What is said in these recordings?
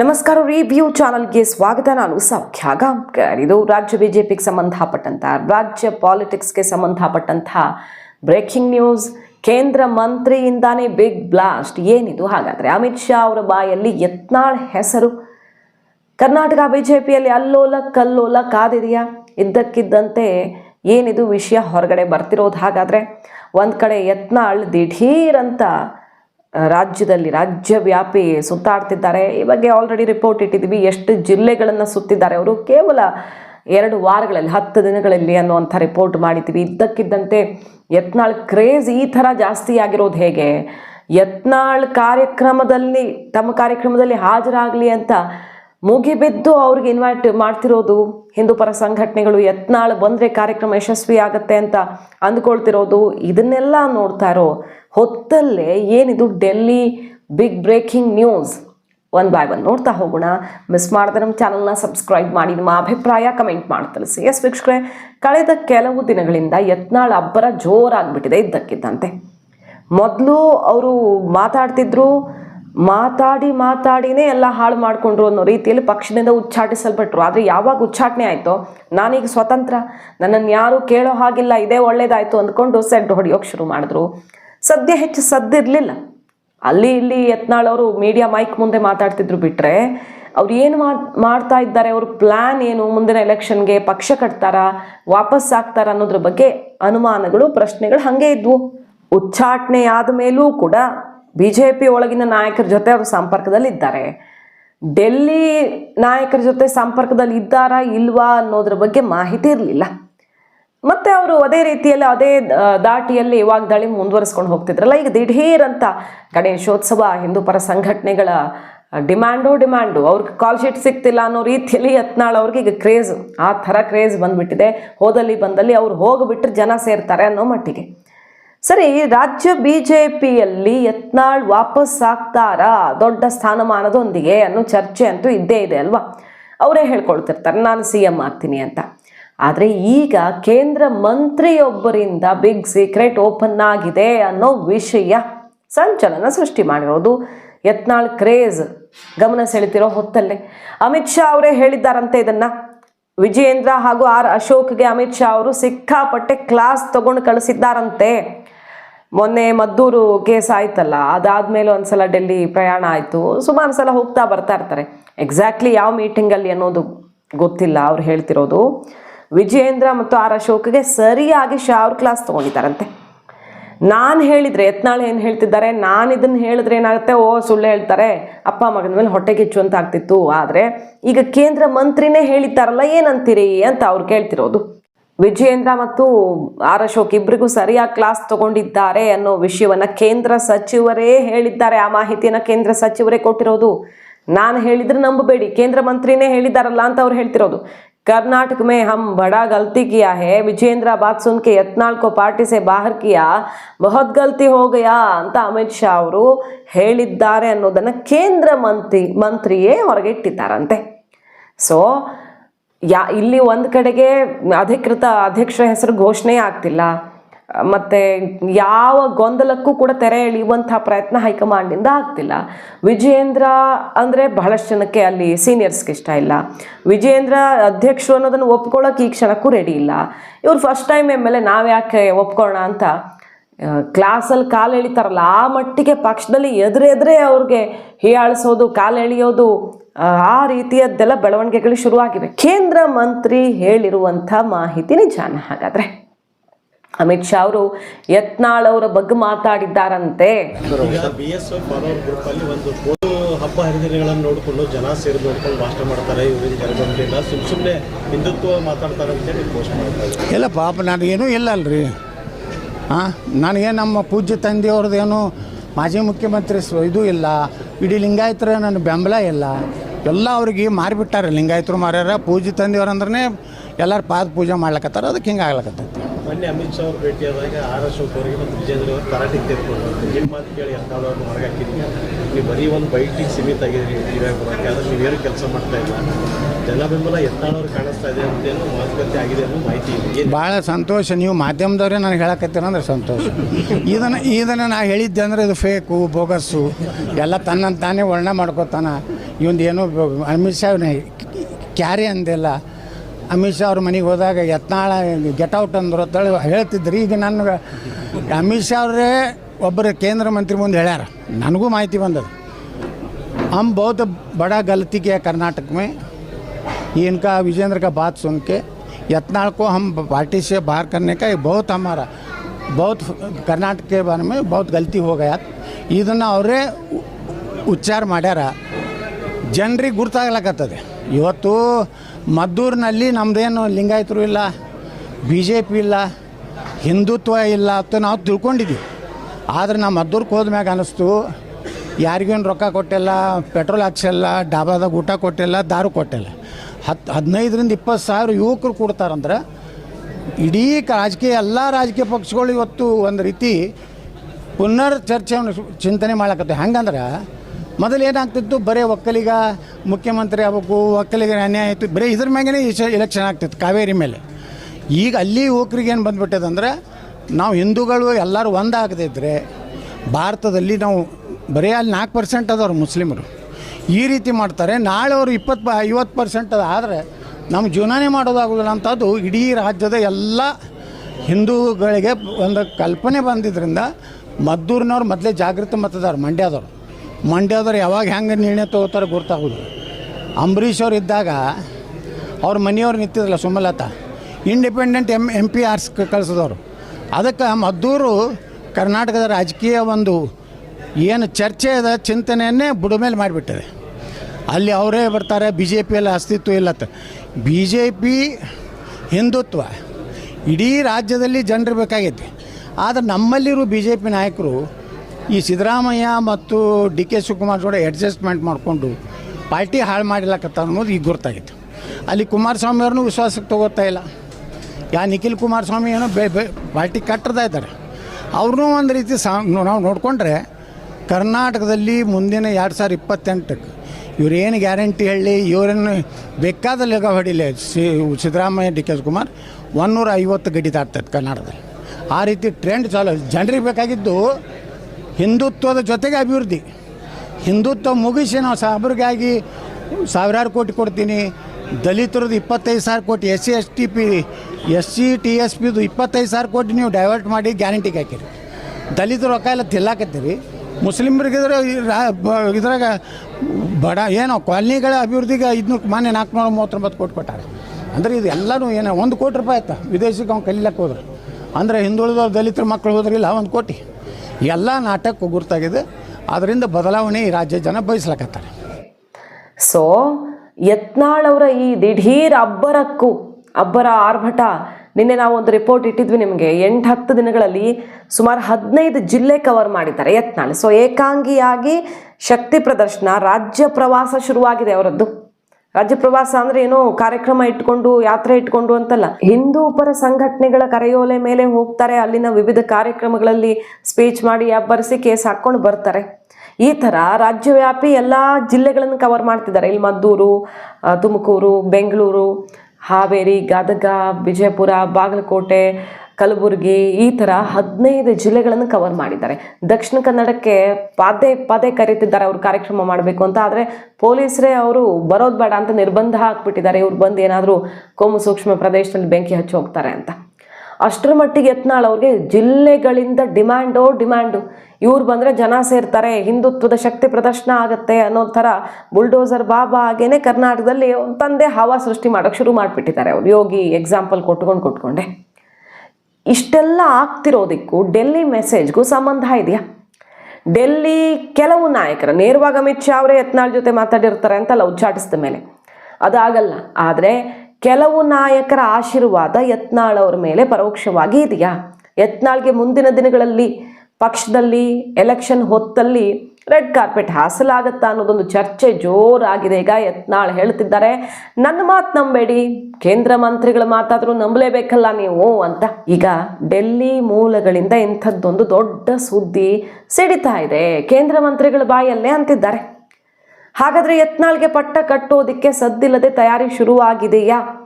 ನಮಸ್ಕಾರ ರಿವ್ಯೂ ಚಾನಲ್ಗೆ ಸ್ವಾಗತ. ನಾನು ಸೌಖ್ಯ ಗಾಂವ್ಕರ್ ಇದು ರಾಜ್ಯ ಬಿಜೆಪಿಗೆ ಸಂಬಂಧಪಟ್ಟಂತ, ರಾಜ್ಯ ಪಾಲಿಟಿಕ್ಸ್ಗೆ ಸಂಬಂಧಪಟ್ಟಂಥ ಬ್ರೇಕಿಂಗ್ ನ್ಯೂಸ್ ಕೇಂದ್ರ ಮಂತ್ರಿಯಿಂದಾನೇ ಬಿಗ್ ಬ್ಲಾಸ್ಟ್ ಏನಿದು ಹಾಗಾದ್ರೆ? ಅಮಿತ್ ಶಾ ಅವರ ಬಾಯಲ್ಲಿ ಯತ್ನಾಳ್ ಹೆಸರು. ಕರ್ನಾಟಕ ಬಿಜೆಪಿಯಲ್ಲಿ ಅಲ್ಲೋಲ ಕಲ್ಲೋಲ ಕಾದಿದೆಯಾ? ಇದ್ದಕ್ಕಿದ್ದಂತೆ ಏನಿದು ವಿಷಯ ಹೊರಗಡೆ ಬರ್ತಿರೋದು ಹಾಗಾದ್ರೆ? ಒಂದು ಕಡೆ ಯತ್ನಾಳ್ ದಿಢೀರಂತ ರಾಜ್ಯದಲ್ಲಿ ರಾಜ್ಯವ್ಯಾಪಿ ಸುತ್ತಾಡ್ತಿದ್ದಾರೆ. ಈ ಬಗ್ಗೆ ಆಲ್ರೆಡಿ ರಿಪೋರ್ಟ್ ಇಟ್ಟಿದ್ದೀವಿ. ಎಷ್ಟು ಜಿಲ್ಲೆಗಳನ್ನು ಸುತ್ತಿದ್ದಾರೆ ಅವರು? ಕೇವಲ ಎರಡು ವಾರಗಳಲ್ಲಿ, ಹತ್ತು ದಿನಗಳಲ್ಲಿ ಅನ್ನುವಂಥ ರಿಪೋರ್ಟ್ ಮಾಡಿದ್ದೀವಿ. ಇದ್ದಕ್ಕಿದ್ದಂತೆ ಯತ್ನಾಳ್ ಕ್ರೇಜ್ ಈ ಥರ ಜಾಸ್ತಿ ಆಗಿರೋದು ಹೇಗೆ? ಯತ್ನಾಳ್ ಕಾರ್ಯಕ್ರಮದಲ್ಲಿ, ತಮ್ಮ ಕಾರ್ಯಕ್ರಮದಲ್ಲಿ ಹಾಜರಾಗಲಿ ಅಂತ ಮುಗಿಬಿದ್ದು ಅವ್ರಿಗೆ ಇನ್ವೈಟ್ ಮಾಡ್ತಿರೋದು ಹಿಂದೂ ಪರ ಸಂಘಟನೆಗಳು ಯತ್ನಾಳ್ ಬಂದರೆ ಕಾರ್ಯಕ್ರಮ ಯಶಸ್ವಿ ಆಗತ್ತೆ ಅಂತ ಅಂದ್ಕೊಳ್ತಿರೋದು, ಇದನ್ನೆಲ್ಲ ನೋಡ್ತಾ ಇರೋ ಹೊತ್ತಲ್ಲೇ ಏನಿದು Delhi big breaking news one by one ನೋಡ್ತಾ ಹೋಗೋಣ. ಮಿಸ್ ಮಾಡಿದ್ರೆ ನಮ್ಮ ಚಾನಲ್ನ ಸಬ್ಸ್ಕ್ರೈಬ್ ಮಾಡಿ, ನಿಮ್ಮ ಅಭಿಪ್ರಾಯ ಕಮೆಂಟ್ ಮಾಡಿ ತಿಳಿಸಿ. ಎಸ್ ವೀಕ್ಷಕರೇ, ಕಳೆದ ಕೆಲವು ದಿನಗಳಿಂದ ಯತ್ನಾಳ್ ಅಬ್ಬರ ಜೋರಾಗಿಬಿಟ್ಟಿದೆ ಇದ್ದಕ್ಕಿದ್ದಂತೆ. ಮೊದಲು ಅವರು ಮಾತಾಡ್ತಿದ್ರು ಮಾತಾಡಿ ಮಾತಾಡಿನೇ ಎಲ್ಲ ಹಾಳು ಮಾಡಿಕೊಂಡ್ರು ಅನ್ನೋ ರೀತಿಯಲ್ಲಿ ಪಕ್ಷದಿಂದ ಉಚ್ಚಾಟಿಸಲ್ಪಟ್ರು. ಆದರೆ ಯಾವಾಗ ಉಚ್ಚಾಟನೆ ಆಯಿತೋ, ನಾನೀಗ ಸ್ವತಂತ್ರ. ನನ್ನನ್ನು ಯಾರೂ ಕೇಳೋ ಹಾಗಿಲ್ಲ, ಇದೇ ಒಳ್ಳೇದಾಯಿತು ಅಂದ್ಕೊಂಡು ಸೆಡ್ ಹೊಡಿಯೋಕೆ ಶುರು ಮಾಡಿದ್ರು. ಸದ್ಯ ಹೆಚ್ಚು ಸದ್ದಿರಲಿಲ್ಲ. ಅಲ್ಲಿ ಇಲ್ಲಿ ಯತ್ನಾಳವರು ಮೀಡಿಯಾ ಮೈಕ್ ಮುಂದೆ ಮಾತಾಡ್ತಿದ್ರು ಬಿಟ್ಟರೆ ಅವ್ರು ಏನು ಮಾಡ್ತಾ ಇದ್ದಾರೆ, ಅವ್ರ ಪ್ಲ್ಯಾನ್ ಏನು, ಮುಂದಿನ ಎಲೆಕ್ಷನ್ಗೆ ಪಕ್ಷ ಕಟ್ತಾರಾ, ವಾಪಸ್ ಆಗ್ತಾರ ಅನ್ನೋದ್ರ ಬಗ್ಗೆ ಅನುಮಾನಗಳು, ಪ್ರಶ್ನೆಗಳು ಹಾಗೆ ಇದ್ವು. ಉಚ್ಚಾಟನೆ ಆದ ಮೇಲೂ ಕೂಡ ಬಿ ಜೆ ಪಿ ಒಳಗಿನ ನಾಯಕರ ಜೊತೆ ಅವರು ಸಂಪರ್ಕದಲ್ಲಿದ್ದಾರೆ. ಡೆಲ್ಲಿ ನಾಯಕರ ಜೊತೆ ಸಂಪರ್ಕದಲ್ಲಿ ಇದ್ದಾರಾ ಇಲ್ವಾ ಅನ್ನೋದ್ರ ಬಗ್ಗೆ ಮಾಹಿತಿ ಇರಲಿಲ್ಲ. ಮತ್ತೆ ಅವರು ಅದೇ ರೀತಿಯಲ್ಲಿ ಅದೇ ದಾಟಿಯಲ್ಲಿ ಇವಾಗ ದಾಳಿ ಮುಂದುವರಿಸ್ಕೊಂಡು ಹೋಗ್ತಿದ್ರಲ್ಲ, ಈಗ ದಿಢೀರ್ ಅಂತ ಗಣೇಶೋತ್ಸವ, ಹಿಂದೂ ಪರ ಸಂಘಟನೆಗಳ ಡಿಮ್ಯಾಂಡು ಡಿಮ್ಯಾಂಡು, ಅವ್ರಿಗೆ ಕಾಲ್ ಶೀಟ್ ಸಿಗ್ತಿಲ್ಲ ಅನ್ನೋ ರೀತಿಯಲ್ಲಿ ಯತ್ನಾಳ್ ಅವ್ರಿಗೆ ಈಗ ಕ್ರೇಜ್, ಆ ಥರ ಕ್ರೇಜ್ ಬಂದ್ಬಿಟ್ಟಿದೆ. ಹೋದಲ್ಲಿ ಬಂದಲ್ಲಿ ಅವ್ರು ಹೋಗಿಬಿಟ್ರೆ ಜನ ಸೇರ್ತಾರೆ ಅನ್ನೋ ಮಟ್ಟಿಗೆ. ಸರಿ ರಾಜ್ಯ ಬಿ ಜೆ ಪಿಯಲ್ಲಿ ಯತ್ನಾಳ್ ವಾಪಸ್ ಆಗ್ತಾರಾ ದೊಡ್ಡ ಸ್ಥಾನಮಾನದೊಂದಿಗೆ ಅನ್ನೋ ಚರ್ಚೆ ಅಂತೂ ಇದ್ದೇ ಇದೆ ಅಲ್ವಾ? ಅವರೇ ಹೇಳ್ಕೊಳ್ತಿರ್ತಾರೆ, ನಾನು ಸಿ ಎಂ ಆಗ್ತೀನಿ ಅಂತ. ಆದರೆ ಈಗ ಕೇಂದ್ರ ಮಂತ್ರಿಯೊಬ್ಬರಿಂದ ಬಿಗ್ ಸೀಕ್ರೆಟ್ ಓಪನ್ ಆಗಿದೆ ಅನ್ನೋ ವಿಷಯ ಸಂಚಲನ ಸೃಷ್ಟಿ ಮಾಡಿರೋದು. ಯತ್ನಾಳ್ ಕ್ರೇಜ್ ಗಮನ ಸೆಳೆತಿರೋ ಹೊತ್ತಲ್ಲೇ. ಅಮಿತ್ ಶಾ ಅವರೇ ಹೇಳಿದ್ದಾರಂತೆ ಇದನ್ನ. ವಿಜಯೇಂದ್ರ ಹಾಗೂ ಆರ್ ಅಶೋಕ್ಗೆ ಅಮಿತ್ ಶಾ ಅವರು ಸಿಕ್ಕಾಪಟ್ಟೆ ಕ್ಲಾಸ್ ತಗೊಂಡು ಕಳಿಸಿದ್ದಾರಂತೆ. ಮೊನ್ನೆ ಮದ್ದೂರು ಕೇಸ್ ಆಯ್ತಲ್ಲ, ಅದಾದ್ಮೇಲೆ ಒಂದ್ಸಲ ಡೆಲ್ಲಿ ಪ್ರಯಾಣ ಆಯಿತು. ಸುಮಾರು ಸಲ ಹೋಗ್ತಾ ಬರ್ತಾ ಇರ್ತಾರೆ. ಎಕ್ಸಾಕ್ಟ್ಲಿ ಯಾವ ಮೀಟಿಂಗಲ್ಲಿ ಅನ್ನೋದು ಗೊತ್ತಿಲ್ಲ ಅವ್ರು ಹೇಳ್ತಿರೋದು. ವಿಜಯೇಂದ್ರ ಮತ್ತು ಆರ್ ಅಶೋಕ್ಗೆ ಸರಿಯಾಗಿ ಶಾ ಅವ್ರು ಕ್ಲಾಸ್ ತೊಗೊಂಡಿದ್ದಾರಂತೆ. ನಾನು ಹೇಳಿದರೆ, ಯತ್ನಾಳ್ ಏನು ಹೇಳ್ತಿದ್ದಾರೆ? ನಾನು ಇದನ್ನು ಹೇಳಿದ್ರೆ ಏನಾಗುತ್ತೆ? ಓ, ಸುಳ್ಳು ಹೇಳ್ತಾರೆ. ಅಪ್ಪ ಮಗನ ಮೇಲೆ ಹೊಟ್ಟೆ ಕಿಚ್ಚು ಅಂತ ಆಗ್ತಿತ್ತು. ಆದರೆ ಈಗ ಕೇಂದ್ರ ಮಂತ್ರಿನೇ ಹೇಳಿದ್ದಾರಲ್ಲ, ಏನಂತೀರಿ ಅಂತ ಅವ್ರು ಕೇಳ್ತಿರೋದು. ವಿಜಯೇಂದ್ರ ಮತ್ತು ಆರ್ ಅಶೋಕ್ ಇಬ್ಬರಿಗೂ ಸರಿಯಾಗಿ ಕ್ಲಾಸ್ ತಗೊಂಡಿದ್ದಾರೆ ಅನ್ನೋ ವಿಷಯವನ್ನ ಕೇಂದ್ರ ಸಚಿವರೇ ಹೇಳಿದ್ದಾರೆ ಆ ಮಾಹಿತಿಯನ್ನ ಕೇಂದ್ರ ಸಚಿವರೇ ಕೊಟ್ಟಿರೋದು ನಾನು ಹೇಳಿದ್ರೆ ನಂಬಬೇಡಿ ಕೇಂದ್ರ ಮಂತ್ರಿನೇ ಹೇಳಿದಾರಲ್ಲ ಅಂತ ಅವ್ರು ಹೇಳ್ತಿರೋದು कर्नाटक में हम बड़ा गलती किया है विजेंद्र बात सुन के यत्नाल को पार्टी से बाहर किया बहुत गलती हो गया ಅಂತ ಅಮಿತ್ ಶಾ ಅವರು ಹೇಳಿದ್ದಾರೆ ಅನ್ನೋದನ್ನ ಕೇಂದ್ರ ಮಂತ್ರಿ ಮಂತ್ರಿಯೇ ಹೊರಗೆ ಇಟ್ಟಿದ್ದಾರಂತೆ ಸೊ ಯಾ, ಇಲ್ಲಿ ಒಂದು ಕಡೆಗೆ ಅಧಿಕೃತ ಅಧ್ಯಕ್ಷರ ಹೆಸರು ಘೋಷಣೆ ಆಗ್ತಿಲ್ಲ. ಮತ್ತು ಯಾವ ಗೊಂದಲಕ್ಕೂ ಕೂಡ ತೆರೆ ಎಳೆಯುವಂಥ ಪ್ರಯತ್ನ ಹೈಕಮಾಂಡಿಂದ ಆಗ್ತಿಲ್ಲ. ವಿಜಯೇಂದ್ರ ಅಂದರೆ ಬಹಳಷ್ಟು ಜನಕ್ಕೆ ಅಲ್ಲಿ ಸೀನಿಯರ್ಸ್ಗೆ ಇಷ್ಟ ಇಲ್ಲ. ವಿಜಯೇಂದ್ರ ಅಧ್ಯಕ್ಷರು ಅನ್ನೋದನ್ನು ಒಪ್ಕೊಳ್ಳೋಕೆ ಈ ಕ್ಷಣಕ್ಕೂ ರೆಡಿ ಇಲ್ಲ. ಇವ್ರು first time M L A, ನಾವು ಯಾಕೆ ಒಪ್ಕೊಳ್ಳೋಣ ಅಂತ? ಕ್ಲಾಸಲ್ಲಿ ಕಾಲು ಎಳಿತಾರಲ್ಲ, ಆ ಮಟ್ಟಿಗೆ ಪಕ್ಷದಲ್ಲಿ ಎದುರೆದ್ರೆ ಅವ್ರಿಗೆ ಹೀಯಾಳಿಸೋದು, ಕಾಲು ಎಳೆಯೋದು ಆ, ರೀತಿಯದ್ದೆಲ್ಲ ಬೆಳವಣಿಗೆಗಳು ಶುರುವಾಗಿವೆ. ಕೇಂದ್ರ ಮಂತ್ರಿ ಹೇಳಿರುವಂಥ ಮಾಹಿತಿ ನಿಜಾನ ಹಾಗಾದ್ರೆ? ಅಮಿತ್ ಶಾ ಅವರು ಯತ್ನಾಳ್ ಅವರ ಬಗ್ಗೆ ಮಾತಾಡಿದ್ದಾರಂತೆ. ಹಬ್ಬ ಹರಿದಿನಗಳನ್ನು ನೋಡಿಕೊಂಡು ಜನ ಸೇರಿ ನೋಡ್ಕೊಂಡು ಭಾಷಣ ಮಾಡ್ತಾರೆ ಇವರಿಗೆ ಸುಮ್ ಸುಮ್ಮನೆ ಹಿಂದುತ್ವ ಮಾತಾಡ್ತಾರೆ ಅಂತೇಳಿ ಪೋಸ್ಟ್ ಮಾಡ್ತಾರೆ ಇಲ್ಲ ಪಾಪ ನನಗೇನು ಇಲ್ಲ ಅಲ್ರಿ. ಹಾಂ ನನಗೆ ನಮ್ಮ ಪೂಜ್ಯ ತಂದೆಯವ್ರದ್ದೇನು ಮಾಜಿ ಮುಖ್ಯಮಂತ್ರಿ ಇದು ಇಲ್ಲ. ಇಡೀ ಲಿಂಗಾಯತರ ನನ್ನ ಬೆಂಬಲ ಇಲ್ಲ. ಎಲ್ಲ ಅವ್ರಿಗೆ ಮಾರಿಬಿಟ್ಟಾರೆ. ಲಿಂಗಾಯತರು ಮಾರ್ಯಾರ ಪೂಜೆ ತಂದಿವ್ರಂದ್ರೆ ಅಂದ್ರೆ ಎಲ್ಲರೂ ಪಾದ ಪೂಜೆ ಮಾಡ್ಲಕತ್ತಾರ ಅದಕ್ಕೆ ಹಿಂಗೆ ಆಗ್ಲಕತ್ತೈತಿ. ಮೊನ್ನೆ ಅಮಿತ್ ಶಾ ಅವ್ರು ಭೇಟಿಯಾದಾಗ ಆರ್ ಅಶೋಕ್ ಅವರಿಗೆ ಮತ್ತು ವಿಜೇಂದ್ರ ಅವರು ಕರಾಟಿಗೆ ತೆಗೆದುಕೊಂಡು ನಿಮ್ಮ ಮಾತು ಕೇಳಿ ಎತ್ತಾಳವ್ರನ್ನ ಹೊರಗೆ ಹಾಕಿದ್ವಿ ನೀವು ಬರೀ ಒಂದು ಬೈಟಿಗೆ ಸೀಮಿತ ಆಗಿದ್ರಿ ಟಿವಿಯಾಗ ಬರೋಕ್ಕೆ? ಆದ್ರೆ ನೀವೇನು ಕೆಲಸ ಮಾಡ್ತಾ ಇಲ್ಲ. ಜನ ಬೆಂಬಲ ಎತ್ತಾಳವ್ರು ಕಾಣಿಸ್ತಾ ಇದೆ ಅಂತೇನು ಮಾತುಕತೆ ಆಗಿದೆ ಅನ್ನೋ ಮಾಹಿತಿ ಇದೆ. ಭಾಳ ಸಂತೋಷ. ನೀವು ಮಾಧ್ಯಮದವರೇ ನನಗೆ ಹೇಳಕತ್ತೀರಂದ್ರೆ ಸಂತೋಷ. ಇದನ್ನು ಇದನ್ನು ನಾ ಹೇಳಿದ್ದೆ ಅಂದರೆ ಇದು ಫೇಕು ಬೋಗಸ್ಸು ಎಲ್ಲ ತನ್ನ ತಾನೇ ವರ್ಣ ಮಾಡ್ಕೋತಾನ. ಇವಂದು ಏನೋ ಅಮಿತ್ ಶಾ ಕ್ಯಾರಿ ಅಂದಿಲ್ಲ ಅಮಿತ್ ಶಾ ಅವ್ರ ಮನೆಗೆ ಹೋದಾಗ ಯತ್ನಾಳ ಗೆಟ್ ಔಟ್ ಅಂದ್ರು ಅಂತೇಳಿ ಹೇಳ್ತಿದ್ರಿ ಈಗ ನನಗೆ ಅಮಿತ್ ಶಾ ಅವರೇ ಒಬ್ಬರು ಕೇಂದ್ರ ಮಂತ್ರಿ ಮುಂದೆ ಹೇಳ್ಯಾರ ನನಗೂ ಮಾಹಿತಿ ಬಂದದ್ದು हम बहुत बड़ा गलती किया कर्नाटक में ये इनका विजेंद्र का बात सुन के यत्नाल को हम पार्टी से बाहर करने का ये बहुत हमारा बहुत कर्नाटक के बारे में बहुत गलती हो गया ಇದನ್ನು ಅವರೇ ಉಚ್ಚಾರ ಮಾಡ್ಯಾರ ಜನರಿಗೆ ಗುರ್ತಾಗ್ಲಕತ್ತದೆ. ಇವತ್ತು ಮದ್ದೂರಿನಲ್ಲಿ ನಮ್ಮದೇನು ಲಿಂಗಾಯತರು ಇಲ್ಲ ಬಿ ಜೆ ಪಿ ಇಲ್ಲ, ಹಿಂದುತ್ವ ಇಲ್ಲ ಅಂತ ನಾವು ತಿಳ್ಕೊಂಡಿದ್ದೀವಿ. ಆದರೆ ನಾವು ಮದ್ದೂರ್ಗೆ ಹೋದ್ಮ್ಯಾಗ ಅನ್ನಿಸ್ತು ಯಾರಿಗೇನು ರೊಕ್ಕ ಕೊಟ್ಟಿಲ್ಲ, ಪೆಟ್ರೋಲ್ ಹಾಕ್ಸಲ್ಲ, ಡಾಬಾದಾಗ ಊಟ ಕೊಟ್ಟಿಲ್ಲ, ದಾರು ಕೊಟ್ಟಿಲ್ಲ. ಹತ್ತು ಹದಿನೈದರಿಂದ ಇಪ್ಪತ್ತು ಸಾವಿರ ಯುವಕರು ಕೊಡ್ತಾರಂದ್ರೆ ಇಡೀ ರಾಜಕೀಯ, ಎಲ್ಲ ರಾಜಕೀಯ ಪಕ್ಷಗಳು ಇವತ್ತು ಒಂದು ರೀತಿ ಪುನರ್ ಚರ್ಚೆಯನ್ನು ಚಿಂತನೆ ಮಾಡಕತ್ತೆ ಹಂಗಂದ್ರೆ ಮೊದಲು ಏನಾಗ್ತಿತ್ತು? ಬರೀ ಒಕ್ಕಲಿಗ, ಮುಖ್ಯಮಂತ್ರಿ ಆಗಬೇಕು ಒಕ್ಕಲಿಗ ಅನ್ಯಾಯ ಆಯಿತು ಬರೀ ಇದ್ರ ಮ್ಯಾಗೇ ಎಲೆಕ್ಷನ್ ಆಗ್ತಿತ್ತು, ಕಾವೇರಿ ಮೇಲೆ. ಈಗ ಅಲ್ಲಿ ಯುವಕರಿಗೆ ಏನು ಬಂದ್ಬಿಟ್ಟದಂದ್ರೆ ನಾವು ಹಿಂದೂಗಳು ಎಲ್ಲರೂ ಒಂದಾಗದಿದ್ದರೆ ಭಾರತದಲ್ಲಿ ನಾವು ಬರೀ ಅಲ್ಲಿ ನಾಲ್ಕು ಪರ್ಸೆಂಟ್ ಅದವ್ರು ಮುಸ್ಲಿಮರು. ಈ ರೀತಿ ಮಾಡ್ತಾರೆ. ನಾಳೆ ಅವರು ಇಪ್ಪತ್ತು ಐವತ್ತು ಪರ್ಸೆಂಟ್ ಆದರೆ ನಮ್ಮ ಜೀವನನೇ ಮಾಡೋದಾಗೋದಿಲ್ಲ ಅದು ಇಡೀ ರಾಜ್ಯದ ಎಲ್ಲ ಹಿಂದೂಗಳಿಗೆ ಒಂದು ಕಲ್ಪನೆ ಬಂದಿದ್ದರಿಂದ ಮದ್ದೂರಿನವ್ರು ಮೊದಲೇ ಜಾಗೃತ ಮತದಾರ ಮಂಡ್ಯದವ್ರು. ಮಂಡ್ಯದವ್ರು ಯಾವಾಗ ಹೆಂಗೆ ನಿರ್ಣಯ ತಗೋತಾರೆ ಗೊತ್ತಾಗೋದು ಅಂಬರೀಷ್ ಅವ್ರು ಇದ್ದಾಗ ಅವ್ರ ಮನೆಯವ್ರು ನಿಂತಿದ್ರಲ್ಲ Sumalatha independent M M P hours ಕಳಿಸಿದವರು. ಅದಕ್ಕೆ ಮದ್ದೂರು ಕರ್ನಾಟಕದ ರಾಜಕೀಯ ಒಂದು ಏನು ಚರ್ಚೆ ಅದ, ಚಿಂತನೆಯನ್ನೇ ಬುಡಮೇಲೆ ಮಾಡಿಬಿಟ್ಟಿದೆ. ಅಲ್ಲಿ ಅವರೇ ಬರ್ತಾರೆ ಬಿ ಜೆ ಪಿಯಲ್ಲಿ ಅಸ್ತಿತ್ವ ಇಲ್ಲತ್ತ ಬಿ ಜೆ ಪಿ ಹಿಂದುತ್ವ ಇಡೀ ರಾಜ್ಯದಲ್ಲಿ ಜನರು ಬೇಕಾಗೈತಿ. ಆದರೆ ನಮ್ಮಲ್ಲಿರೋ ಬಿ ಜೆ ಪಿ ನಾಯಕರು ಈ ಸಿದ್ದರಾಮಯ್ಯ ಮತ್ತು ಡಿ ಕೆ ಶಿವಕುಮಾರ್ ಜೋಡಿ ಅಡ್ಜಸ್ಟ್ಮೆಂಟ್ ಮಾಡಿಕೊಂಡು ಪಾರ್ಟಿ ಹಾಳು ಮಾಡಿಲ್ಲಕತ್ತ ಅನ್ನೋದು ಈಗ ಗೊತ್ತಾಗಿತ್ತು ಅಲ್ಲಿ ಕುಮಾರಸ್ವಾಮಿ ಅವ್ರನ್ನೂ ವಿಶ್ವಾಸಕ್ಕೆ ತಗೋತಾ ಇಲ್ಲ. ಯಾ ನಿಖಿಲ್ ಕುಮಾರಸ್ವಾಮಿ ಏನೋ ಬೇ ಬೆ ಪಾರ್ಟಿ ಕಟ್ಟದಾ ಇದ್ದಾರೆ. ಅವ್ರನ್ನೂ ಒಂದು ರೀತಿ ಸಾ ನಾವು ನೋಡಿಕೊಂಡ್ರೆ ಕರ್ನಾಟಕದಲ್ಲಿ ಮುಂದಿನ ಎರಡು ಸಾವಿರ ಇಪ್ಪತ್ತೆಂಟಕ್ಕೆ ಇವ್ರೇನು ಗ್ಯಾರಂಟಿ ಹೇಳಿ ಇವರೇನು ಬೇಕಾದ ಲೆಗ ಹೊಡಿಲೆ C Siddaramaiah, D K Shivakumar ಒನ್ನೂರ ಐವತ್ತು ಗಡಿ ದಾಟ್ತದೆ ಕರ್ನಾಟಕದಲ್ಲಿ. ಆ ರೀತಿ ಟ್ರೆಂಡ್ ಚಾಲು ಜನರಿಗೆ ಬೇಕಾಗಿದ್ದು ಹಿಂದುತ್ವದ ಜೊತೆಗೆ ಅಭಿವೃದ್ಧಿ. ಹಿಂದುತ್ವ ಮುಗಿಸಿ ನಾವು ಸಾಬ್ರಿಗಾಗಿ ಸಾವಿರಾರು ಕೋಟಿ ಕೊಡ್ತೀನಿ. ದಲಿತರದ್ದು ಇಪ್ಪತ್ತೈದು ಸಾವಿರ ಕೋಟಿ S C S T P S C T S ಪಿದು ಇಪ್ಪತ್ತೈದು ಸಾವಿರ ಕೋಟಿ ನೀವು ಡೈವರ್ಟ್ ಮಾಡಿ ಗ್ಯಾರಂಟಿಗೆ ಹಾಕಿರಿ. ದಲಿತರು ರೊಕ್ಕ ಎಲ್ಲ ತಿಲ್ಲಾಕತ್ತೀರಿ. ಮುಸ್ಲಿಮ್ರಿಗಿದ್ರೆ ಇದ್ರಾಗ ಬಡ, ಏನೋ ಕಾಲನಿಗಳ ಅಭಿವೃದ್ಧಿಗೆ ಐದುನೂರು, ಮಾನ್ಯ ನಾಲ್ಕುನೂರ ಮೂವತ್ತೊಂಬತ್ತು ಕೋಟಿ ಕೊಟ್ಟಾರೆ. ಅಂದರೆ ಇದು ಎಲ್ಲನೂ ಏನೋ, ಒಂದು ಕೋಟಿ ರೂಪಾಯಿ ಆಯ್ತಾ? ವಿದೇಶಕ್ಕೆ ಅವ್ನು ಕಲಿಲಕ್ಕೆ ಹೋದ್ರೆ. ಅಂದರೆ ಹಿಂದುಳಿದವ್ರು ದಲಿತರ ಮಕ್ಕಳು ಹೋದ್ರಿಲ್ಲ, ಒಂದು ಕೋಟಿ. ಎಲ್ಲ ನಾಟಕ ಗುರ್ತಾಗಿದೆ. ಅದರಿಂದ ಬದಲಾವಣೆ ಈ ರಾಜ್ಯ ಜನ ಬಯಸ್ಲಕತ್ತಾರೆ. ಸೊ ಯತ್ನಾಳ್ ಅವರ ಈ ದಿಢೀರ್ ಅಬ್ಬರಕ್ಕೂ, ಅಬ್ಬರ ಆರ್ಭಟ ನಿನ್ನೆ ನಾವು ಒಂದು ರಿಪೋರ್ಟ್ ಇಟ್ಟಿದ್ವಿ ನಿಮಗೆ. ಎಂಟು ಹತ್ತು ದಿನಗಳಲ್ಲಿ ಸುಮಾರು ಹದಿನೈದು ಜಿಲ್ಲೆ ಕವರ್ ಮಾಡಿದ್ದಾರೆ ಯತ್ನಾಳ್. ಸೊ ಏಕಾಂಗಿಯಾಗಿ ಶಕ್ತಿ ಪ್ರದರ್ಶನ, ರಾಜ್ಯ ಪ್ರವಾಸ ಶುರುವಾಗಿದೆ ಅವರದ್ದು. ರಾಜ್ಯ ಪ್ರವಾಸ ಅಂದ್ರೆ ಏನೋ ಕಾರ್ಯಕ್ರಮ ಇಟ್ಕೊಂಡು, ಯಾತ್ರೆ ಇಟ್ಕೊಂಡು ಅಂತಲ್ಲ. ಹಿಂದೂ ಪರ ಸಂಘಟನೆಗಳ ಕರೆಯೋಲೆ ಮೇಲೆ ಹೋಗ್ತಾರೆ. ಅಲ್ಲಿನ ವಿವಿಧ ಕಾರ್ಯಕ್ರಮಗಳಲ್ಲಿ ಸ್ಪೀಚ್ ಮಾಡಿ ಅಬ್ಬರಿಸಿ ಕೇಸ್ ಹಾಕೊಂಡು ಬರ್ತಾರೆ. ಈ ಥರ ರಾಜ್ಯವ್ಯಾಪಿ ಎಲ್ಲ ಜಿಲ್ಲೆಗಳನ್ನು ಕವರ್ ಮಾಡ್ತಿದ್ದಾರೆ. ಇಲ್ಲಿ ಮದ್ದೂರು ತುಮಕೂರು, ಬೆಂಗಳೂರು, ಹಾವೇರಿ, ಗದಗ, ವಿಜಯಪುರ, ಬಾಗಲಕೋಟೆ ಕಲಬುರಗಿ ಈ ಥರ ಹದಿನೈದು ಜಿಲ್ಲೆಗಳನ್ನು ಕವರ್ ಮಾಡಿದ್ದಾರೆ. ದಕ್ಷಿಣ ಕನ್ನಡಕ್ಕೆ ಪದೇ ಪದೇ ಕರೀತಿದ್ದಾರೆ ಅವ್ರು ಕಾರ್ಯಕ್ರಮ ಮಾಡಬೇಕು ಅಂತ. ಆದರೆ ಪೊಲೀಸರೇ ಅವರು ಬರೋದು ಬೇಡ ಅಂತ ನಿರ್ಬಂಧ ಹಾಕ್ಬಿಟ್ಟಿದ್ದಾರೆ. ಇವ್ರು ಬಂದು ಏನಾದರೂ ಕೋಮು ಸೂಕ್ಷ್ಮ ಪ್ರದೇಶದಲ್ಲಿ ಬೆಂಕಿ ಹಚ್ಚಿ ಹೋಗ್ತಾರೆ ಅಂತ. ಅಷ್ಟರ ಮಟ್ಟಿಗೆ ಯತ್ನಾಳ್ ಅವ್ರಿಗೆ ಜಿಲ್ಲೆಗಳಿಂದ ಡಿಮ್ಯಾಂಡೋ ಡಿಮ್ಯಾಂಡು. ಇವ್ರು ಬಂದರೆ ಜನ ಸೇರ್ತಾರೆ. ಹಿಂದುತ್ವದ ಶಕ್ತಿ ಪ್ರದರ್ಶನ ಆಗುತ್ತೆ ಅನ್ನೋ ಥರ ಬುಲ್ಡೋಸರ್ ಬಾಬಾ ಹಾಗೇನೇ ಕರ್ನಾಟಕದಲ್ಲಿ ತಂದೆ ಹವಾ ಸೃಷ್ಟಿ ಮಾಡೋಕ್ಕೆ ಶುರು ಮಾಡಿಬಿಟ್ಟಿದ್ದಾರೆ ಅವ್ರು. ಯೋಗಿ ಎಕ್ಸಾಂಪಲ್ ಕೊಟ್ಕೊಂಡು ಕೊಟ್ಕೊಂಡೆ. ಇಷ್ಟೆಲ್ಲ ಆಗ್ತಿರೋದಕ್ಕೂ ಡೆಲ್ಲಿ ಮೆಸೇಜ್ಗೂ ಸಂಬಂಧ ಇದೆಯಾ? ಡೆಲ್ಲಿ ಕೆಲವು ನಾಯಕರ, ನೇರವಾಗಿ ಅಮಿತ್ ಶಾ ಅವರೇ ಯತ್ನಾಳ್ ಜೊತೆ ಮಾತಾಡಿರ್ತಾರೆ ಅಂತಲ್ಲ ಉಚ್ಚಾಟಿಸಿದ ಮೇಲೆ. ಅದಾಗಲ್ಲ, ಆದರೆ ಕೆಲವು ನಾಯಕರ ಆಶೀರ್ವಾದ ಯತ್ನಾಳ್ ಅವರ ಮೇಲೆ ಪರೋಕ್ಷವಾಗಿ ಇದೆಯಾ? ಯತ್ನಾಳ್ಗೆ ಮುಂದಿನ ದಿನಗಳಲ್ಲಿ ಪಕ್ಷದಲ್ಲಿ ಎಲೆಕ್ಷನ್ ಹೊತ್ತಲ್ಲಿ ರೆಡ್ ಕಾರ್ಪೆಟ್ ಹಾಸಲಾಗತ್ತಾ ಅನ್ನೋದೊಂದು ಚರ್ಚೆ ಜೋರಾಗಿದೆ. ಈಗ ಯತ್ನಾಳ್ ಹೇಳ್ತಿದ್ದಾರೆ ನನ್ನ ಮಾತು ನಂಬೇಡಿ, ಕೇಂದ್ರ ಮಂತ್ರಿಗಳ ಮಾತಾದರೂ ನಂಬಲೇಬೇಕಲ್ಲ ನೀವು? ಅಂತ. ಈಗ ಡೆಲ್ಲಿ ಮೂಲಗಳಿಂದ ಇಂಥದ್ದೊಂದು ದೊಡ್ಡ ಸುದ್ದಿ ಸಿಡಿತಾ ಇದೆ. ಕೇಂದ್ರ ಮಂತ್ರಿಗಳ ಬಾಯಲ್ಲೇ ಅಂತಿದ್ದಾರೆ. ಹಾಗಾದ್ರೆ ಯತ್ನಾಳ್ಗೆ ಪಟ್ಟ ಕಟ್ಟೋದಿಕ್ಕೆ ಸದ್ದಿಲ್ಲದೆ ತಯಾರಿ ಶುರುವಾಗಿದೆಯಾ?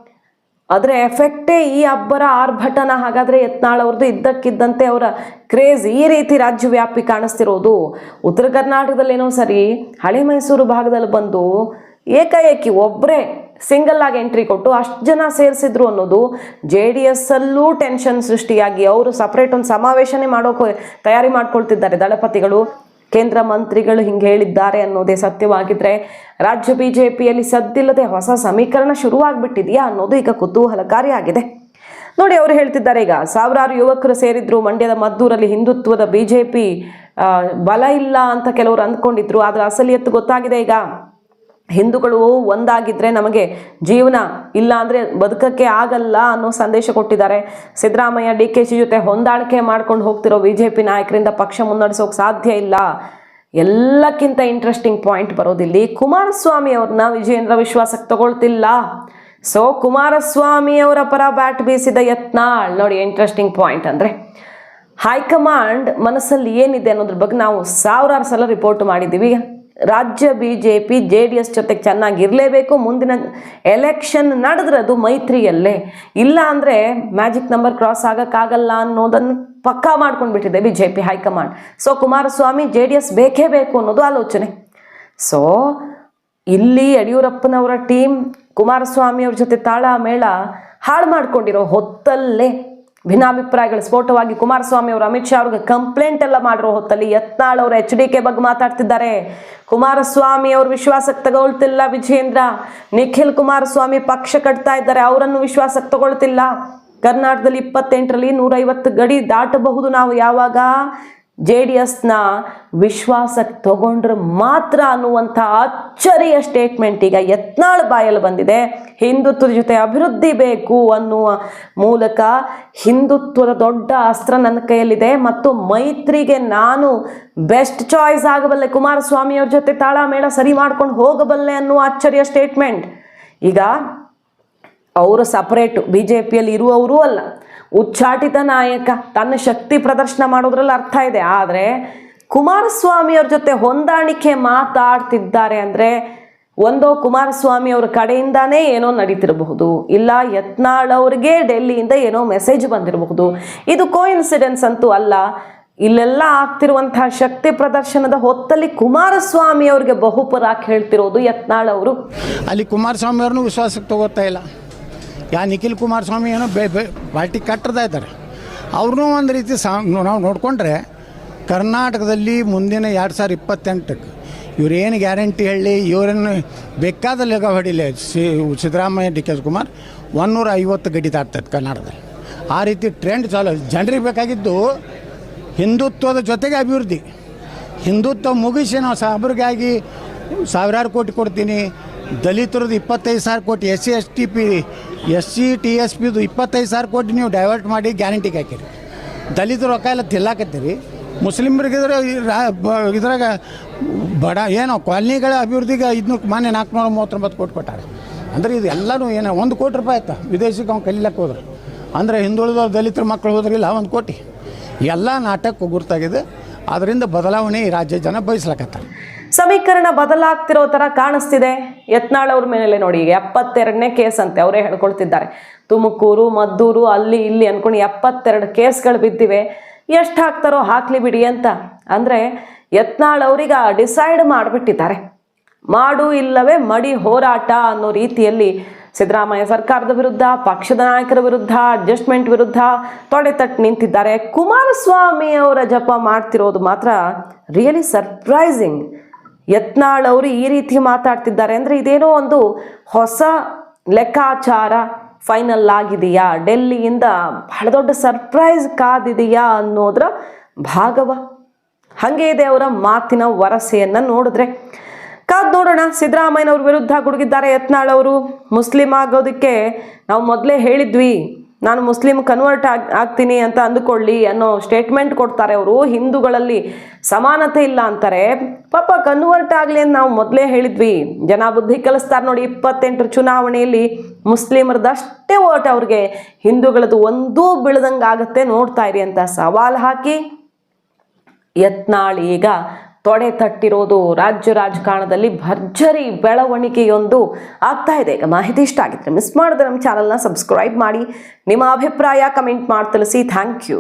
ಅದರ ಎಫೆಕ್ಟೇ ಈ ಅಬ್ಬರ ಆರ್ಭಟನ ಹಾಗಾದರೆ ಯತ್ನಾಳ್ ಅವ್ರದ್ದು ಇದ್ದಕ್ಕಿದ್ದಂತೆ ಅವರ ಕ್ರೇಜ್ ಈ ರೀತಿ ರಾಜ್ಯವ್ಯಾಪಿ ಕಾಣಿಸ್ತಿರೋದು. ಉತ್ತರ ಕರ್ನಾಟಕದಲ್ಲೇನೋ ಸರಿ ಹಳೆ ಮೈಸೂರು ಭಾಗದಲ್ಲಿ ಬಂದು ಏಕಾಏಕಿ ಒಬ್ಬರೇ ಸಿಂಗಲ್ ಆಗಿ ಎಂಟ್ರಿ ಕೊಟ್ಟು ಅಷ್ಟು ಜನ ಸೇರಿಸಿದ್ರು ಅನ್ನೋದು ಜೆ ಡಿ ಎಸ್ಸಲ್ಲೂ ಟೆನ್ಷನ್ ಸೃಷ್ಟಿಯಾಗಿ ಅವರು ಸಪ್ರೇಟ್ ಒಂದು ಸಮಾವೇಶನೇ ಮಾಡೋಕೆ ತಯಾರಿ ಮಾಡ್ಕೊಳ್ತಿದ್ದಾರೆ ದಳಪತಿಗಳು. ಕೇಂದ್ರ ಮಂತ್ರಿಗಳು ಹಿಂಗೆ ಹೇಳಿದ್ದಾರೆ ಅನ್ನೋದೇ ಸತ್ಯವಾಗಿದ್ರೆ ರಾಜ್ಯ ಬಿಜೆಪಿಯಲ್ಲಿ ಸದ್ದಿಲ್ಲದೆ ಹೊಸ ಸಮೀಕರಣ ಶುರುವಾಗ್ಬಿಟ್ಟಿದೆಯಾ ಅನ್ನೋದು ಈಗ ಕುತೂಹಲಕಾರಿಯಾಗಿದೆ. ನೋಡಿ, ಅವರು ಹೇಳ್ತಿದ್ದಾರೆ ಈಗ, ಸಾವಿರಾರು ಯುವಕರು ಸೇರಿದ್ರು, ಮಂಡ್ಯದ ಮದ್ದೂರಲ್ಲಿ ಹಿಂದುತ್ವದ ಬಿಜೆಪಿ ಬಲ ಇಲ್ಲ ಅಂತ ಕೆಲವರು ಅಂದ್ಕೊಂಡಿದ್ರು, ಆದ್ರೆ ಅಸಲಿಯತ್ತು ಗೊತ್ತಾಗಿದೆ ಈಗ. ಹಿಂದೂಗಳು ಒಂದಾಗಿದ್ರೆ ನಮಗೆ ಜೀವನ ಇಲ್ಲ ಅಂದರೆ ಬದುಕಕ್ಕೆ ಆಗಲ್ಲ ಅನ್ನೋ ಸಂದೇಶ ಕೊಟ್ಟಿದ್ದಾರೆ. ಸಿದ್ದರಾಮಯ್ಯ ಡಿ ಕೆ ಶಿ ಜೊತೆ ಹೊಂದಾಣಿಕೆ ಮಾಡ್ಕೊಂಡು ಹೋಗ್ತಿರೋ ಬಿ ಜೆ ಪಿ ನಾಯಕರಿಂದ ಪಕ್ಷ ಮುನ್ನಡೆಸೋಕೆ ಸಾಧ್ಯ ಇಲ್ಲ. ಎಲ್ಲಕ್ಕಿಂತ ಇಂಟ್ರೆಸ್ಟಿಂಗ್ ಪಾಯಿಂಟ್ ಬರೋದಿಲ್ಲಿ ಕುಮಾರಸ್ವಾಮಿ ಅವ್ರನ್ನ ವಿಜಯೇಂದ್ರ ವಿಶ್ವಾಸಕ್ಕೆ ತಗೊಳ್ತಿಲ್ಲ. ಸೊ ಕುಮಾರಸ್ವಾಮಿ ಅವರ ಪರ ಬ್ಯಾಟ್ ಬೀಸಿದ ಯತ್ನಾಳ್ ನೋಡಿ ಇಂಟ್ರೆಸ್ಟಿಂಗ್ ಪಾಯಿಂಟ್ ಅಂದರೆ ಹೈಕಮಾಂಡ್ ಮನಸ್ಸಲ್ಲಿ ಏನಿದೆ ಅನ್ನೋದ್ರ ಬಗ್ಗೆ ನಾವು ಸಾವಿರಾರು ಸಲ ರಿಪೋರ್ಟ್ ಮಾಡಿದ್ದೀವಿ. ರಾಜ್ಯ B J P J D S ಜೊತೆಗೆ ಚೆನ್ನಾಗಿರಲೇಬೇಕು. ಮುಂದಿನ ಎಲೆಕ್ಷನ್ ನಡೆದ್ರೆ ಅದು ಮೈತ್ರಿಯಲ್ಲೇ. ಇಲ್ಲ ಅಂದರೆ ಮ್ಯಾಜಿಕ್ ನಂಬರ್ ಕ್ರಾಸ್ ಆಗೋಕ್ಕಾಗಲ್ಲ ಅನ್ನೋದನ್ನು ಪಕ್ಕಾ ಮಾಡ್ಕೊಂಡು ಬಿಟ್ಟಿದೆ B J P high command. So Kumaraswamy J D S ಬೇಕೇ ಬೇಕು ಅನ್ನೋದು ಆಲೋಚನೆ. ಸೊ ಇಲ್ಲಿ ಯಡಿಯೂರಪ್ಪನವರ ಟೀಮ್ ಕುಮಾರಸ್ವಾಮಿ ಅವ್ರ ಜೊತೆ ತಾಳ ಮೇಳ ಹಾಳು ಮಾಡ್ಕೊಂಡಿರೋ ಹೊತ್ತಲ್ಲೇ ಭಿನ್ನಾಭಿಪ್ರಾಯಗಳು ಸ್ಫೋಟವಾಗಿ ಕುಮಾರಸ್ವಾಮಿ ಅವರು, ಅಮಿತ್ ಶಾ ಅವ್ರಿಗೆ ಕಂಪ್ಲೇಂಟ್ ಎಲ್ಲ ಮಾಡಿರೋ ಹೊತ್ತಲ್ಲಿ ಯತ್ನಾಳ್ ಅವರು ಎಚ್ ಡಿ ಕೆ ಬಗ್ಗೆ ಮಾತಾಡ್ತಿದ್ದಾರೆ. ಕುಮಾರಸ್ವಾಮಿ ಅವ್ರ ವಿಶ್ವಾಸಕ್ಕೆ ತಗೊಳ್ತಿಲ್ಲ ವಿಜಯೇಂದ್ರ. ನಿಖಿಲ್ ಕುಮಾರಸ್ವಾಮಿ ಪಕ್ಷ ಕಟ್ತಾ ಇದ್ದಾರೆ, ಅವರನ್ನು ವಿಶ್ವಾಸಕ್ಕೆ ತಗೊಳ್ತಿಲ್ಲ. ಕರ್ನಾಟಕದಲ್ಲಿ ಇಪ್ಪತ್ತೆಂಟರಲ್ಲಿ ನೂರೈವತ್ತು ಗಡಿ ದಾಟಬಹುದು ನಾವು ಯಾವಾಗ? ಜೆ ಡಿ ಎಸ್ನ ವಿಶ್ವಾಸಕ್ಕೆ ತಗೊಂಡ್ರೆ ಮಾತ್ರ ಅನ್ನುವಂಥ ಅಚ್ಚರಿಯ ಸ್ಟೇಟ್ಮೆಂಟ್ ಈಗ ಯತ್ನಾಳ್ ಬಾಯಲ್ಲಿ ಬಂದಿದೆ. ಹಿಂದುತ್ವದ ಜೊತೆ ಅಭಿವೃದ್ಧಿ ಬೇಕು ಅನ್ನುವ ಮೂಲಕ ಹಿಂದುತ್ವದ ದೊಡ್ಡ ಅಸ್ತ್ರ ನನ್ನ ಕೈಯಲ್ಲಿದೆ ಮತ್ತು ಮೈತ್ರಿಗೆ ನಾನು ಬೆಸ್ಟ್ ಚಾಯ್ಸ್ ಆಗಬಲ್ಲೆ. ಕುಮಾರಸ್ವಾಮಿಯವ್ರ ಜೊತೆ ತಾಳಮೇಳ ಸರಿ ಮಾಡ್ಕೊಂಡು ಹೋಗಬಲ್ಲೆ ಅನ್ನುವ ಅಚ್ಚರಿಯ ಸ್ಟೇಟ್ಮೆಂಟ್ ಈಗ ಅವರು ಸಪ್ರೇಟು ಬಿ ಜೆ ಪಿಯಲ್ಲಿ ಇರುವವರೂ ಅಲ್ಲ. ಉಚ್ಚಾಟಿತ ನಾಯಕ, ತನ್ನ ಶಕ್ತಿ ಪ್ರದರ್ಶನ ಮಾಡೋದ್ರಲ್ಲಿ ಅರ್ಥ ಇದೆ. ಆದರೆ ಕುಮಾರಸ್ವಾಮಿ ಅವ್ರ ಜೊತೆ ಹೊಂದಾಣಿಕೆ ಮಾತಾಡ್ತಿದ್ದಾರೆ ಅಂದರೆ ಒಂದೋ ಕುಮಾರಸ್ವಾಮಿ ಅವ್ರ ಕಡೆಯಿಂದಾನೇ ಏನೋ ನಡೀತಿರಬಹುದು, ಇಲ್ಲ ಯತ್ನಾಳ್ ಅವ್ರಿಗೆ ಡೆಲ್ಲಿಯಿಂದ ಏನೋ ಮೆಸೇಜ್ ಬಂದಿರಬಹುದು. ಇದು ಕೋ ಇನ್ಸಿಡೆನ್ಸ್ ಅಂತೂ ಅಲ್ಲ. ಇಲ್ಲೆಲ್ಲ ಆಗ್ತಿರುವಂತಹ ಶಕ್ತಿ ಪ್ರದರ್ಶನದ ಹೊತ್ತಲ್ಲಿ ಕುಮಾರಸ್ವಾಮಿ ಅವ್ರಿಗೆ ಬಹುಪರಾಕ್ ಹೇಳ್ತಿರೋದು ಯತ್ನಾಳ್ ಅವರು. ಅಲ್ಲಿ ಕುಮಾರಸ್ವಾಮಿ ಅವ್ರನ್ನೂ ವಿಶ್ವಾಸಕ್ಕೆ ತಗೋತಾ ಇಲ್ಲ. ಯಾ ನಿಖಿಲ್ ಕುಮಾರಸ್ವಾಮಿ ಏನೋ ಬೇ ಬೆ ಪಾರ್ಟಿ ಕಟ್ಟರ್ತಾ ಇದ್ದಾರೆ. ಅವ್ರನ್ನೂ ಒಂದು ರೀತಿ ಸಾ ನಾವು ನೋಡಿಕೊಂಡ್ರೆ ಕರ್ನಾಟಕದಲ್ಲಿ ಮುಂದಿನ ಎರಡು ಸಾವಿರ ಇಪ್ಪತ್ತೆಂಟಕ್ಕೆ ಇವ್ರೇನು ಗ್ಯಾರಂಟಿ ಹೇಳಿ ಇವರನ್ನು ಬೇಕಾದ ಲೆಗ ಹೊಡಿಲಿ ಸಿ, ಸಿದ್ದರಾಮಯ್ಯ ಡಿ ಕೆ ಕುಮಾರ್ ಒನ್ನೂರ ಐವತ್ತು ಗಡಿ ತಾಡ್ತೈತೆ ಕರ್ನಾಟಕದಲ್ಲಿ. ಆ ರೀತಿ ಟ್ರೆಂಡ್ ಚಾಲು. ಜನರಿಗೆ ಬೇಕಾಗಿದ್ದು ಹಿಂದುತ್ವದ ಜೊತೆಗೆ ಅಭಿವೃದ್ಧಿ. ಹಿಂದುತ್ವ ಮುಗಿಸಿ ನಾವು ಸಾಬ್ರಿಗಾಗಿ ಸಾವಿರಾರು ಕೋಟಿ ಕೊಡ್ತೀನಿ. ದಲಿತರದ್ದು ಇಪ್ಪತ್ತೈದು ಸಾವಿರ ಕೋಟಿ S C S T P S C T S ಪಿದು ಇಪ್ಪತ್ತೈದು ಸಾವಿರ ಕೋಟಿ ನೀವು ಡೈವರ್ಟ್ ಮಾಡಿ ಗ್ಯಾರಂಟಿಗೆ ಹಾಕಿರಿ. ದಲಿತರ ರೊಕ್ಕ ಎಲ್ಲ ತಿಲ್ಲಾಕತ್ತೀರಿ. ಮುಸ್ಲಿಮ್ರಿಗೆ ಇದ್ರ ಇದ್ರಾಗ ಬಡ, ಏನೋ ಕಾಲನಿಗಳ ಅಭಿವೃದ್ಧಿಗೆ ಇದನ್ನು ಮಾನ್ಯ ನಾಲ್ಕುನೂರ ಮೂವತ್ತೊಂಬತ್ತು ಕೋಟಿ ಕೊಟ್ಟಾರೆ. ಅಂದರೆ ಇದು ಎಲ್ಲನೂ ಏನೋ ಒಂದು ಕೋಟಿ ರೂಪಾಯಿ ಆಯ್ತಾ? ವಿದೇಶಕ್ಕೆ ಅವ್ನು ಕಲಿಲಕ್ಕೆ ಹೋದ್ರೆ. ಅಂದರೆ ಹಿಂದುಳಿದವ್ರು ದಲಿತರ ಮಕ್ಕಳು ಹೋದ್ರಿಲ್ಲ, ಒಂದು ಕೋಟಿ. ಎಲ್ಲ ನಾಟಕ ಗುರ್ತಾಗಿದೆ ಅದರಿಂದ ಬದಲಾವಣೆ ಈ ರಾಜ್ಯ ಜನ ಬಯಸ್ಲಕತ್ತಾರೆ. ಸಮೀಕರಣ ಬದಲಾಗ್ತಿರೋ ತರ ಕಾಣಿಸ್ತಿದೆ. ಯತ್ನಾಳ್ ಅವ್ರ ಮೇಲೆ ನೋಡಿ, ಈಗ ಎಪ್ಪತ್ತೆರಡನೇ ಕೇಸ್ ಅಂತೆ, ಅವರೇ ಹೇಳ್ಕೊಳ್ತಿದ್ದಾರೆ. ತುಮಕೂರು, ಮದ್ದೂರು, ಅಲ್ಲಿ ಇಲ್ಲಿ ಅನ್ಕೊಂಡು ಎಪ್ಪತ್ತೆರಡು ಕೇಸ್ಗಳು ಬಿದ್ದಿವೆ. ಎಷ್ಟು ಹಾಕ್ತಾರೋ ಹಾಕ್ಲಿ ಬಿಡಿ ಅಂತ. ಅಂದ್ರೆ ಯತ್ನಾಳ್ ಅವ್ರೀಗ ಡಿಸೈಡ್ ಮಾಡಿಬಿಟ್ಟಿದ್ದಾರೆ. ಮಾಡು ಇಲ್ಲವೇ ಮಡಿ ಹೋರಾಟ ಅನ್ನೋ ರೀತಿಯಲ್ಲಿ ಸಿದ್ದರಾಮಯ್ಯ ಸರ್ಕಾರದ ವಿರುದ್ಧ, ಪಕ್ಷದ ನಾಯಕರ ವಿರುದ್ಧ ಅಡ್ಜಸ್ಟ್ಮೆಂಟ್ ವಿರುದ್ಧ ತೊಡೆತಟ್ಟು ನಿಂತಿದ್ದಾರೆ. ಕುಮಾರಸ್ವಾಮಿ ಅವರ ಜಪ ಮಾಡ್ತಿರೋದು ಮಾತ್ರ ರಿಯಲಿ ಸರ್ಪ್ರೈಸಿಂಗ್ ಯತ್ನಾಳ್ ಅವರು ಈ ರೀತಿ ಮಾತಾಡ್ತಿದ್ದಾರೆ ಅಂದರೆ ಇದೇನೋ ಒಂದು ಹೊಸ ಲೆಕ್ಕಾಚಾರ ಫೈನಲ್ ಆಗಿದೆಯಾ? ಡೆಲ್ಲಿಯಿಂದ ಬಹಳ ದೊಡ್ಡ ಸರ್ಪ್ರೈಸ್ ಕಾದಿದೆಯಾ ಅನ್ನೋದ್ರ ಭಾಗವ. ಹಾಗೆ ಇದೆ ಅವರ ಮಾತಿನ ವರಸೆಯನ್ನು ನೋಡಿದ್ರೆ. ಕಾದ್ ನೋಡೋಣ, ಸಿದ್ದರಾಮಯ್ಯನವ್ರ ವಿರುದ್ಧ ಗುಡುಗಿದ್ದಾರೆ ಯತ್ನಾಳ್ ಅವರು. ಮುಸ್ಲಿಂ ಆಗೋದಕ್ಕೆ ನಾವು ಮೊದಲೇ ಹೇಳಿದ್ವಿ. ನಾನು ಮುಸ್ಲಿಂ ಕನ್ವರ್ಟ್ ಆಗ್, ಆಗ್ತೀನಿ ಅಂತ ಅಂದುಕೊಳ್ಳಿ ಅನ್ನೋ ಸ್ಟೇಟ್ಮೆಂಟ್ ಕೊಡ್ತಾರೆ ಅವರು. ಹಿಂದೂಗಳಲ್ಲಿ ಸಮಾನತೆ ಇಲ್ಲ ಅಂತಾರೆ. ಪಾಪ ಕನ್ವರ್ಟ್ ಆಗಲಿ ಅಂತ ನಾವು ಮೊದಲೇ ಹೇಳಿದ್ವಿ. ಜನ ಬುದ್ಧಿ ಕಲಿಸ್ತಾರೆ ನೋಡಿ ಇಪ್ಪತ್ತೆಂಟರ ಚುನಾವಣೆಯಲ್ಲಿ ಮುಸ್ಲಿಮರದಷ್ಟೇ ಓಟ್ ಅವ್ರಿಗೆ. ಹಿಂದೂಗಳದ್ದು ಒಂದೂ ಬೀಳ್ದಂಗೆ ಆಗುತ್ತೆ ನೋಡ್ತಾ ಇರಿ ಅಂತ ಸವಾಲು ಹಾಕಿ ಯತ್ನಾಳ್ ಈಗ ತೊಡೆ ತಟ್ಟಿರೋದು ರಾಜ್ಯ ರಾಜಕಾರಣದಲ್ಲಿ ಭರ್ಜರಿ ಬೆಳವಣಿಗೆಯೊಂದು ಆಗ್ತಾ ಇದೆ. ಈಗ ಮಾಹಿತಿ ಇಷ್ಟ ಆಗಿದ್ರೆ ಮಿಸ್ ಮಾಡಿದ್ರೆ ನಮ್ಮ ಚಾನಲ್ನ ಸಬ್ಸ್ಕ್ರೈಬ್ ಮಾಡಿ. ನಿಮ್ಮ ಅಭಿಪ್ರಾಯ ಕಮೆಂಟ್ ಮಾಡಿ ತಿಳಿಸಿ. Thank you